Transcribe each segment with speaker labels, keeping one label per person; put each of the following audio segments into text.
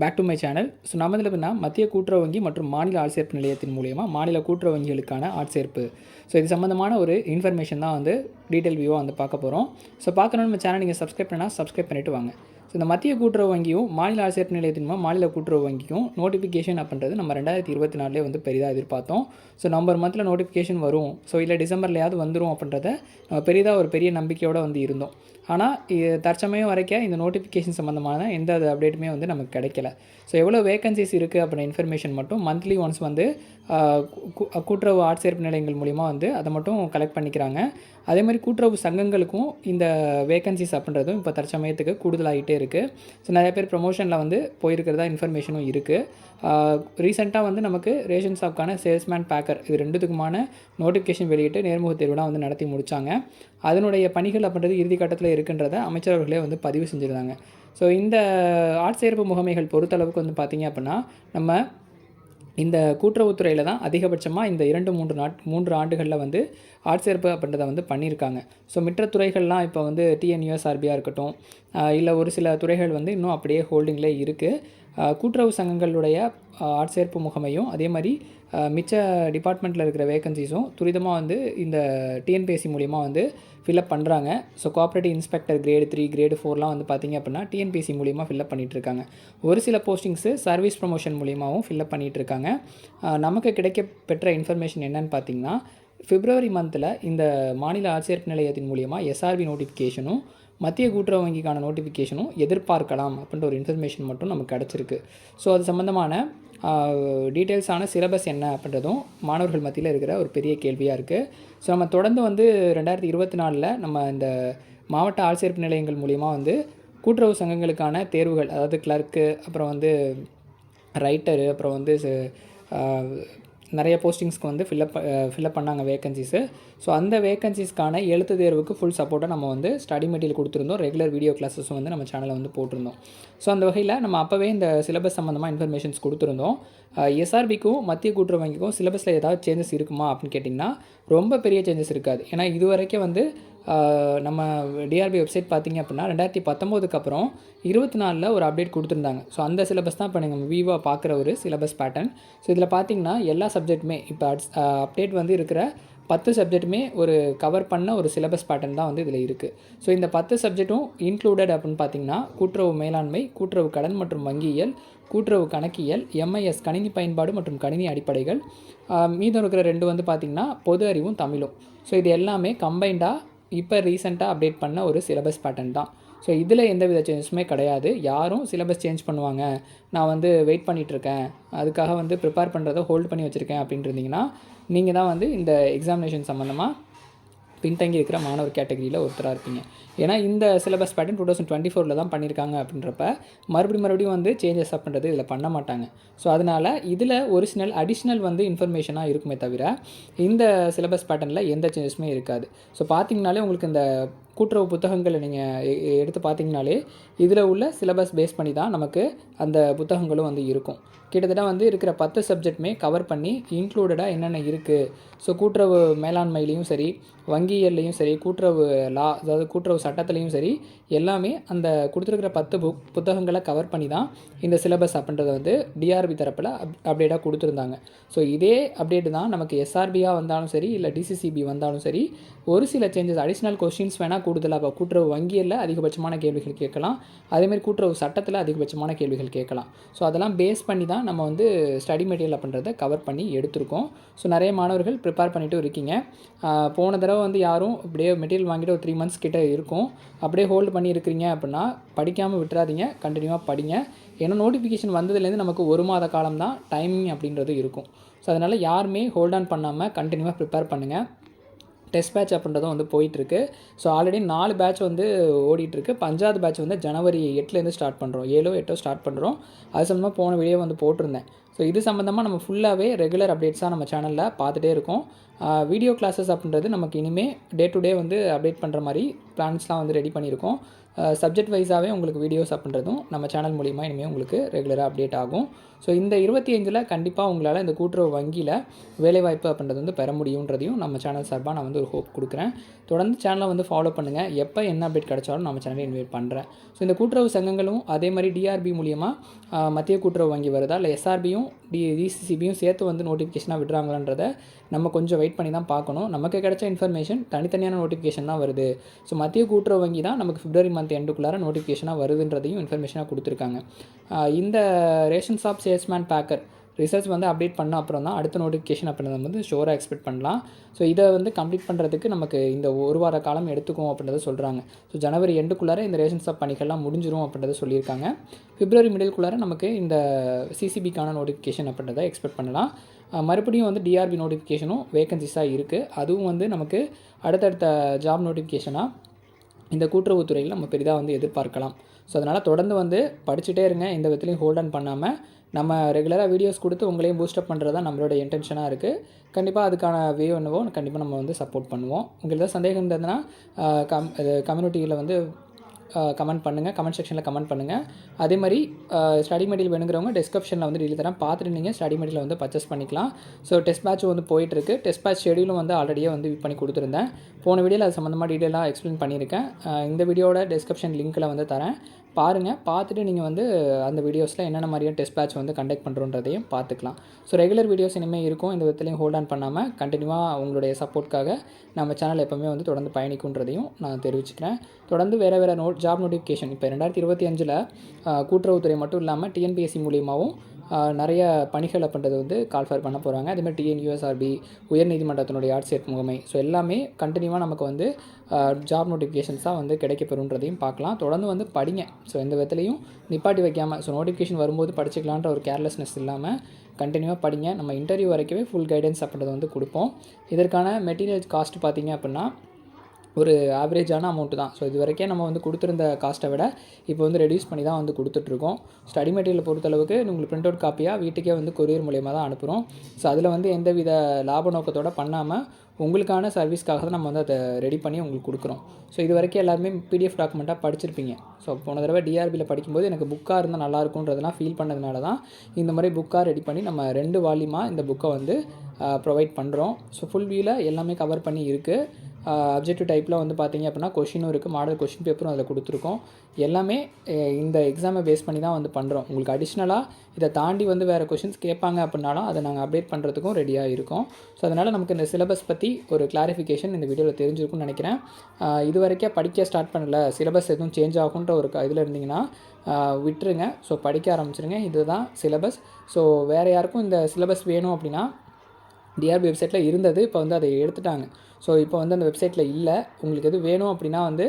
Speaker 1: Back to my channel so நம்ம இதில் பார்த்தீங்கன்னா மத்திய கூட்டுறவு வங்கி மற்றும் மாநில ஆட்சேர்ப்பு நிலையத்தின் மூலியமாக மாநில கூட்டுறவு வங்கிகளுக்கான ஆட்சேர்ப்பு. ஸோ இது சம்மந்தமான ஒரு இன்ஃபர்மேஷன் தான் வந்து டீட்டெயில் வியூவாக வந்து பார்க்க போகிறோம் ஸோ பார்க்கணும்னு நம்ம சேனல் நீங்கள் சப்ஸ்கிரைப் பண்ணால் சப்ஸ்கிரைப் பண்ணிவிட்டு வாங்க. ஸோ இந்த மத்திய கூட்டுறவு வங்கியும் மாநில ஆட்சேர்ப்பு நிலையத்தின் மூலம் மாநில கூட்டுறவு வங்கிக்கும் நோட்டிஃபிகேஷன் அப்படின்றது நம்ம ரெண்டாயிரத்தி இருபத்தி நாலுலேயே வந்து பெரிதாக எதிர்பார்த்தோம். ஸோ நவம்பர் மந்தில் நோட்டிஃபிகேஷன் வரும். ஸோ இல்லை டிசம்பர்லையாவது வந்துடும் அப்படின்றத நம்ம பெரிதாக ஒரு பெரிய நம்பிக்கையோடு வந்து இருந்தோம். ஆனால் இது தற்சமயம் வரைக்கும் இந்த நோட்டிஃபிகேஷன் சம்மந்தமான எந்த அப்டேட்டுமே வந்து நமக்கு கிடைக்கல. ஸோ எவ்வளோ வேகன்சிஸ் இருக்குது அப்படின்ற இன்ஃபர்மேஷன் மட்டும் மந்த்லி ஒன்ஸ் வந்து கூட்டுறவு ஆட்சேர்ப்பு நிலையங்கள் மூலிமா வந்து அதை மட்டும் கலெக்ட் பண்ணிக்கிறாங்க. அதே மாதிரி கூட்டுறவு சங்கங்களுக்கும் இந்த வேகன்சிஸ் அப்படின்றதும் இப்போ தற்சமயத்துக்கு கூடுதலாகிட்டே இருக்குது ஸோ நிறைய பேர் ப்ரொமோஷனில் வந்து போயிருக்கிறதா இன்ஃபர்மேஷனும் இருக்குது ரீசெண்டாக வந்து நமக்கு ரேஷன் ஷாப்க்கான சேல்ஸ்மேன் பேக்கர் இது ரெண்டுத்துக்குமான நோட்டிஃபிகேஷன் வெளியிட்டு நேர்முக தேர்வுலாம் வந்து நடத்தி முடித்தாங்க அதனுடைய பணிகள் அப்படின்றது இறுதி கட்டத்தில் இருக்குன்றதை அமைச்சர் அவர்களே வந்து பதிவு செஞ்சுருந்தாங்க. ஸோ இந்த ஆட்சேர்ப்பு முகமைகள் பொறுத்தளவுக்கு வந்து பார்த்திங்க அப்படின்னா நம்ம இந்த கூட்டுறவுத்துறையில் தான் அதிகபட்சமாக இந்த இரண்டு மூன்று நாட் மூன்று ஆண்டுகளில் வந்து ஆட்சேர்ப்பு அப்படின்றத வந்து பண்ணியிருக்காங்க. ஸோ மற்ற துறைகள்லாம் இப்போ வந்து டிஎன்யூஎஸ்ஆர்பியாக இருக்கட்டும் இல்லை ஒரு சில துறைகள் வந்து இன்னும் அப்படியே ஹோல்டிங்கில் இருக்குது கூட்டுறவு சங்கங்களுடைய ஆட்சேர்ப்பு முகமையும் அதே மாதிரி மிச்ச டிபார்ட்மெண்ட்டில் இருக்கிற வேகன்சிஸும் துரிதமாக வந்து இந்த டிஎன்பிஎஸ்சி மூலிமா வந்து ஃபில்அப் பண்ணுறாங்க so cooperative inspector grade three grade ஃபோர்லாம் வந்து பார்த்திங்க அப்படின்னா டிஎன்பிஎஸ்சி மூலிமா ஃபில்அப் பண்ணிகிட்ருக்காங்க இருக்காங்க ஒரு சில போஸ்டிங்ஸு சர்வீஸ் ப்ரொமோஷன் மூலியமாகவும் ஃபில்அப் பண்ணிகிட்ருக்காங்க நமக்கு கிடைக்க பெற்ற இன்ஃபர்மேஷன் என்னன்னு பார்த்தீங்கன்னா ஃபிப்ரவரி மந்தில் இந்த மாநில ஆட்சியர்ப்பு நிலையத்தின் மூலியமாக எஸ்ஆர்பி நோட்டிஃபிகேஷனும் மத்திய கூட்டுறவு வங்கிக்கான நோட்டிஃபிகேஷனும் எதிர்பார்க்கலாம் அப்படின்ற ஒரு இன்ஃபர்மேஷன் மட்டும் நமக்கு கிடச்சிருக்கு. ஸோ அது சம்மந்தமான டீட்டெயில்ஸான சிலபஸ் என்ன அப்படின்றதும் மாணவர்கள் மத்தியில் இருக்கிற ஒரு பெரிய கேள்வியாக இருக்குது ஸோ நம்ம தொடர்ந்து வந்து ரெண்டாயிரத்தி இருபத்தி நாலில் நம்ம இந்த மாவட்ட ஆட்சேர்ப்பு நிலையங்கள் மூலிமா வந்து கூட்டுறவு சங்கங்களுக்கான தேர்வுகள் அதாவது கிளர்க்கு அப்புறம் வந்து ரைட்டரு அப்புறம் வந்து ச- நிறைய போஸ்டிங்ஸ்க்கு வந்து ஃபில்அப் ஃபில்அப் பண்ணாங்க வேகன்சிஸு ஸோ அந்த வேகன்சிஸ்க்கான எழுத்து தேர்வுக்கு ஃபுல் சப்போர்ட்டை நம்ம வந்து ஸ்டடி மெட்டீரியல் கொடுத்துருந்தோம். ரெகுலர் வீடியோ கிளாஸஸும் வந்து நம்ம சேனலில் வந்து போட்டிருந்தோம். ஸோ அந்த வகையில் நம்ம அப்போவே இந்த சிலபஸ் சம்மந்தமாக இன்ஃபர்மேஷன்ஸ் கொடுத்துருந்தோம். எஸ்ஆர்பிக்கும் மத்திய கூட்டுறவு வங்கிக்கும் சிலபஸில் ஏதாவது சேஞ்சஸ் இருக்குமா அப்படின்னு கேட்டிங்கன்னா ரொம்ப பெரிய சேஞ்சஸ் இருக்காது. ஏன்னா இது வரைக்கும் வந்து நம்ம டிஆர்பி வெப்சைட் பார்த்தீங்க அப்படின்னா ரெண்டாயிரத்தி பத்தொம்போதுக்கு அப்புறம் இருபத்தி நாலில் ஒரு அப்டேட் கொடுத்துருந்தாங்க. ஸோ அந்த சிலபஸ் தான் இப்போ நீங்கள் விவோ பார்க்குற ஒரு சிலபஸ் பேட்டர்ன் ஸோ இதில் பார்த்தீங்கன்னா எல்லா சப்ஜெக்ட்டுமே இப்போ அப்டேட் வந்து இருக்கிற பத்து சப்ஜெக்ட்டுமே ஒரு கவர் பண்ண ஒரு சிலபஸ் பேட்டர்ன் தான் வந்து இதில் இருக்குது ஸோ இந்த பத்து சப்ஜெக்ட்டும் இன்க்ளூடட் அப்படின்னு பார்த்தீங்கன்னா கூட்டுறவு மேலாண்மை கூட்டுறவு கடன் மற்றும் வங்கியியல் கூட்டுறவு கணக்கியல் எம்ஐஎஸ் கணினி பயன்பாடு மற்றும் கணினி அடிப்படைகள் மீதம் இருக்கிற ரெண்டு வந்து பார்த்திங்கன்னா பொது அறிவும் தமிழும். ஸோ இது எல்லாமே கம்பைண்டாக இப்போ ரீசெண்டாக அப்டேட் பண்ண ஒரு சிலபஸ் பேட்டர்ன் தான். ஸோ இதில் எந்த வித சேஞ்சஸுமே கிடையாது. யாரும் சிலபஸ் சேஞ்ச் பண்ணுவாங்க. நான் வந்து வெயிட் பண்ணிகிட்ருக்கேன் அதுக்காக வந்து ப்ரிப்பேர் பண்ணுறதை ஹோல்ட் பண்ணி வச்சுருக்கேன் அப்படின்ட்டு இருந்தீங்கன்னா நீங்கள் தான் வந்து இந்த எக்ஸாமினேஷன் சம்மந்தமாக பின்தங்கி இருக்கிற மாணவர் கேட்டகரியில் ஒருத்தராக இருப்பீங்க. ஏன்னா இந்த syllabus pattern two thousand twenty ஃபோரில் தான் பண்ணியிருக்காங்க அப்படின்றப்ப மறுபடியும் மறுபடியும் வந்து சேஞ்சஸ் அப்படின்றது இதில் பண்ண மாட்டாங்க. ஸோ அதனால் இதில் ஒரிஜினல் அடிஷ்னல் வந்து இன்ஃபர்மேஷனாக இருக்குமே தவிர இந்த சிலபஸ் பேட்டர்னில் எந்த சேஞ்சஸுமே இருக்காது. ஸோ பார்த்தீங்கனாலே உங்களுக்கு இந்த கூட்டுறவு புத்தகங்களை நீங்கள் எடுத்து பார்த்தீங்கனாலே இதில் உள்ள சிலபஸ் பேஸ் பண்ணி தான் நமக்கு அந்த புத்தகங்களும் வந்து இருக்கும். கிட்டத்தட்ட வந்து இருக்கிற பத்து சப்ஜெக்ட்டுமே கவர் பண்ணி இன்க்ளூடடாக என்னென்ன இருக்குது ஸோ கூட்டுறவு மேலாண்மையிலையும் சரி வங்கியல்லையும் சரி கூட்டுறவு லா அதாவது கூட்டுறவு சட்டத்துலேயும் சரி எல்லாமே அந்த கொடுத்துருக்கிற பத்து புக் புத்தகங்களை கவர் பண்ணி தான் இந்த சிலபஸ் அப்படின்றத வந்து டிஆர்பி தரப்பில் அப் அப்டேட்டாக கொடுத்துருந்தாங்க. ஸோ இதே அப்டேட் தான் நமக்கு எஸ்ஆர்பியாக வந்தாலும் சரி இல்லை டிசிசிபி வந்தாலும் சரி ஒரு சில சேஞ்சஸ் அடிஷ்னல் கொஸ்டின்ஸ் வேணால் கூடுதலாக இப்போ கூட்டுறவு வங்கியில் அதிகபட்சமான கேள்விகள் கேட்கலாம். அதேமாதிரி கூட்டுறவு சட்டத்தில் அதிகபட்சமான கேள்விகள் கேட்கலாம். ஸோ அதெல்லாம் பேஸ் பண்ணி தான் நம்ம வந்து ஸ்டடி மெட்டீரியல் அப்படின்றத கவர் பண்ணி எடுத்திருக்கோம். ஸோ நிறைய மாணவர்கள் ப்ரிப்பேர் பண்ணிட்டு இருக்கீங்க. போன தடவை வந்து யாரும் அப்படியே மெட்டீரியல் வாங்கிட்டு ஒரு த்ரீ மந்த்ஸ் கிட்டே இருக்கும். அப்படியே ஹோல்டு பண்ணி இருக்கிறீங்க அப்படின்னா படிக்காமல் விட்டுறாதீங்க கண்டினியூவாக படிங்க. ஏன்னா நோட்டிஃபிகேஷன் வந்ததுலேருந்து நமக்கு ஒரு மாத காலம் தான் டைமிங் அப்படின்றது இருக்கும். ஸோ அதனால் யாருமே ஹோல்ட் ஆன் பண்ணாமல் கண்டினியூவாக ப்ரிப்பேர் பண்ணுங்கள் டெஸ்ட் பேட்ச் அப்படின்றதும் வந்து போயிட்டுருக்கு. ஸோ ஆல்ரெடி நாலு பேட்ச் வந்து ஓடிட்டுருக்கு. பஞ்சாவது பேட்ச் வந்து ஜனவரி எட்டுலேருந்து ஸ்டார்ட் பண்ணுறோம் ஏழோ எட்டோ ஸ்டார்ட் பண்ணுறோம் அது சம்மந்தமாக போன வீடியோ வந்து போட்டிருந்தேன். ஸோ இது சம்மந்தமாக நம்ம ஃபுல்லாகவே ரெகுலர் அப்டேட்ஸாக நம்ம சேனலில் பார்த்துட்டே இருக்கோம். வீடியோ கிளாஸஸ் அப்படின்றது நமக்கு இனிமேல் டே டு டே வந்து அப்டேட் பண்ணுற மாதிரி பிளான்ஸ்லாம் வந்து ரெடி பண்ணியிருக்கோம். சப்ஜெக்ட் வைஸாகவே உங்களுக்கு வீடியோஸ் அப்படின்றதும் நம்ம சேனல் மூலிமா இனிமேல் உங்களுக்கு ரெகுலராக அப்டேட் ஆகும். ஸோ இந்த இருபத்தி அஞ்சில் கண்டிப்பாக உங்களால் இந்த கூட்டுறவு வங்கியில் வேலைவாய்ப்பு அப்படின்றது வந்து பெற முடியுன்றதையும் நம்ம சேனல் சார்பாக நான் வந்து ஒரு ஹோப் கொடுக்குறேன். தொடர்ந்து சேனலை வந்து ஃபாலோ பண்ணுங்கள் எப்போ என்ன அப்டேட் கிடைச்சாலும் நம்ம சேனலை இன்வைட் பண்ணுறேன் ஸோ இந்த கூட்டுறவு சங்கங்களும் அதே மாதிரி டிஆர்பி மூலியமாக மத்திய கூட்டுறவு வங்கி வருதா? இல்லை எஸ்ஆர்பியும் டி டிசிசிபியும் சேர்த்து வந்து நோட்டிஃபிகேஷனாக விடுறாங்களான்றதை நம்ம கொஞ்சம் வெயிட் பண்ணி தான் பார்க்கணும். நமக்கு கிடைச்ச இன்ஃபர்மேஷன் தனித்தனியான நோட்டிஃபிகேஷன் தான் வருது. ஸோ மத்திய கூட்டுறவு வங்கி தான் நமக்கு பிப்ரவரி மந்த் மந்த் எண்டுக்குள்ளார நோட்டிஃபிகேஷனாக வருதுன்றதையும் இன்ஃபர்மேஷனாக கொடுத்துருக்காங்க. இந்த ration shop salesman packer research வந்து அப்டேட் பண்ண அப்புறம் தான் அடுத்த நோட்டிஃபிகேஷன் அப்படின்றத வந்து ஷோராக எக்ஸ்பெக்ட் பண்ணலாம். ஸோ இதை வந்து கம்ப்ளீட் பண்ணுறதுக்கு நமக்கு இந்த ஒரு வார காலம் எடுத்துக்கும் அப்படின்றத சொல்கிறாங்க ஸோ ஜனவரி எண்டுக்குள்ளார இந்த ரேஷன் ஷாப் பணிகள்லாம் முடிஞ்சிரும் அப்படின்றத சொல்லியிருக்காங்க. பிப்ரவரி மிடில்குள்ளார நமக்கு இந்த சிசிபிக்கான நோட்டிஃபிகேஷன் அப்படின்றத எக்ஸ்பெக்ட் பண்ணலாம். மறுபடியும் வந்து டிஆர்பி நோட்டிஃபிகேஷனும் வேகன்சிஸாக இருக்குது அதுவும் வந்து நமக்கு அடுத்தடுத்த ஜாப் நோட்டிஃபிகேஷனாக இந்த கூட்டுறவுத்துறையில் நம்ம பெரிதாக வந்து எதிர்பார்க்கலாம். ஸோ அதனால் தொடர்ந்து வந்து படிச்சுட்டே இருங்க. எந்த விதத்துலையும் ஹோல்ட் ஆன் பண்ணாமல் நம்ம ரெகுலராக வீடியோஸ் கொடுத்து உங்களையும் பூஸ்டப் பண்ணுறது தான் நம்மளோட இன்டென்ஷனாக இருக்குது கண்டிப்பாக அதுக்கான வியூ என்னவோ கண்டிப்பாக நம்ம வந்து சப்போர்ட் பண்ணுவோம். உங்களுக்கு ஏதாவது சந்தேகம் இருந்ததுன்னா கம் இது கம்யூனிட்டியில் வந்து கமெண்ட் பண்ணுங்கள் கமெண்ட் செக்ஷனில் கமெண்ட் பண்ணுங்கள் அதே மாதிரி ஸ்டடி மெட்டீரியல் வேணுங்கிறவங்க டிஸ்கிரிப்ஷனில் வந்து டீல் தரேன். பார்த்துட்டு நீங்கள் ஸ்டடி மெட்டீரியல் வந்து பர்ச்சேஸ் பண்ணிக்கலாம். ஸோ டெஸ்ட் பேட்ச் வந்து போயிட்டுருக்கு. டெஸ்ட் பேட்ச் ஷெடியூலும் வந்து ஆல்ரெடியே வந்து பண்ணி கொடுத்துருந்தேன். போன வீடியோவில் அது சம்மந்தமாக டீட்டெயிலாக எக்ஸ்பிளைன் பண்ணியிருக்கேன். இந்த வீடியோட டிஸ்கிரிப்ஷன் லிங்க்கில் வந்து தரேன். பாருங்கள் பார்த்துட்டு நீங்கள் வந்து அந்த வீடியோஸில் என்னென்ன மாதிரியான டெஸ்ட் பேட்ச் வந்து கண்டக்ட் பண்ணுறோன்றதையும் பார்த்துக்கலாம். ஸோ ரெகுலர் வீடியோஸ் இனிமேல் இருக்கும். இந்த விதத்துலையும் ஹோல்ட் ஆன் பண்ணாமல் கண்டினியூவாக உங்களுடைய சப்போர்ட்காக நம்ம சேனல் எப்போவுமே வந்து தொடர்ந்து பயணிக்குன்றதையும் நான் தெரிவிச்சுக்கிறேன். தொடர்ந்து வேறு வேறு நோட் ஜாப் நோட்டிஃபிகேஷன் இப்போ ரெண்டாயிரத்தி இருபத்தி அஞ்சில் கூட்டுறவுத்துறை மட்டும் இல்லாமல் டிஎன்பிஎஸ்சி மூலியமாகவும் நிறைய பணிகள் அப்படின்றது வந்து கால்ஃபர் பண்ண போகிறாங்க அதேமாதிரி டிஎன்யூஎஸ்ஆர்பி உயர்நீதிமன்றத்தினுடைய ஆட்சியர் முகமை. ஸோ எல்லாமே கண்டினியூவாக நமக்கு வந்து ஜாப் நோட்டிஃபிகேஷன்ஸாக வந்து கிடைக்கப்பெறுன்றதையும் பார்க்கலாம். தொடர்ந்து வந்து படிங்க. ஸோ எந்த விதத்துலையும் நிப்பாட்டி வைக்காமல் ஸோ நோட்டிஃபிகேஷன் வரும்போது படிச்சுக்கலான்ற ஒரு கேர்லெஸ்னஸ் இல்லாமல் கண்டினியூவாக படிங்க. நம்ம இன்டர்வியூ வரைக்கவே ஃபுல் கைடன்ஸ் அப்படின்றத வந்து கொடுப்போம். இதற்கான மெட்டீரியல் காஸ்ட் பார்த்திங்க அப்படின்னா ஒரு ஆவரேஜான அமௌண்ட்டு தான். ஸோ இது வரைக்கும் நம்ம வந்து கொடுத்துருந்த காஸ்ட்டை விட இப்போ வந்து ரெடியூஸ் பண்ணி தான் வந்து கொடுத்துட்ருக்கோம். ஸ்டடி மெட்டீரியல் பொறுத்தளவுக்கு உங்களுக்கு பிரிண்ட் அவுட் காப்பியாக வீட்டுக்கே வந்து கொரியர் மூலியமாக தான் அனுப்புகிறோம் ஸோ அதில் வந்து எந்த வித லாப நோக்கத்தோடு பண்ணாமல் உங்களுக்கான சர்வீஸ்க்காக தான் நம்ம வந்து அதை ரெடி பண்ணி உங்களுக்கு கொடுக்குறோம். ஸோ இது வரைக்கும் எல்லாருமே பிடிஎஃப் டாக்குமெண்ட்டாக படிச்சிருப்பீங்க. ஸோ போன தடவை டிஆர்பியில் படிக்கும்போது எனக்கு புக்காக இருந்தால் நல்லாயிருக்குன்றதெல்லாம் ஃபீல் பண்ணதுனால தான் இந்த மாதிரி புக்காக ரெடி பண்ணி நம்ம ரெண்டு வால்யூமாக இந்த புக்கை வந்து ப்ரொவைட் பண்ணுறோம் ஸோ ஃபுல் வியூவில் எல்லாமே கவர் பண்ணி இருக்குது அப்ஜெக்டிவ் டைப்பில் வந்து பார்த்தீங்க அப்படின்னா கொஷினும் இருக்குது மாடல் கொஷின் பேப்பரும் அதில் கொடுத்துருக்கோம். எல்லாமே இந்த எக்ஸாமை பேஸ் பண்ணி தான் வந்து பண்ணுறோம் உங்களுக்கு அடிஷ்னலாக இதை தாண்டி வந்து வேறு கொஷின்ஸ் கேட்பாங்க அப்படின்னாலும் அதை நாங்கள் அப்டேட் பண்ணுறதுக்கும் ரெடியாக இருக்கோம். ஸோ அதனால் நமக்கு இந்த சிலபஸ் பற்றி ஒரு கிளாரிஃபிகேஷன் இந்த வீடியோவில் தெரிஞ்சிருக்கும்னு நினைக்கிறேன். இது வரைக்கும் படிக்க ஸ்டார்ட் பண்ணல. சிலபஸ் எதுவும் சேஞ்ச் ஆகுன்ற ஒரு இதில் இருந்தீங்கன்னா விட்டுருங்க. ஸோ படிக்க ஆரம்பிச்சிருங்க. இதுதான் சிலபஸ் ஸோ வேறு யாருக்கும் இந்த சிலபஸ் வேணும் அப்படின்னா டிஆர்பி வெப்சைட்டில் இருந்தது இப்போ வந்து அதை எடுத்துட்டாங்க. ஸோ இப்போ வந்து அந்த வெப்சைட்டில் இல்லை. உங்களுக்கு எது வேணும் அப்படின்னா வந்து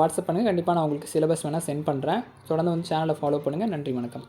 Speaker 1: வாட்ஸ்அப் பண்ணுங்கள் கண்டிப்பாக நான் உங்களுக்கு சிலபஸ் வேணால் சென்ட் பண்ணுறேன் தொடர்ந்து வந்து சேனலை ஃபாலோ பண்ணுங்கள் நன்றி வணக்கம்.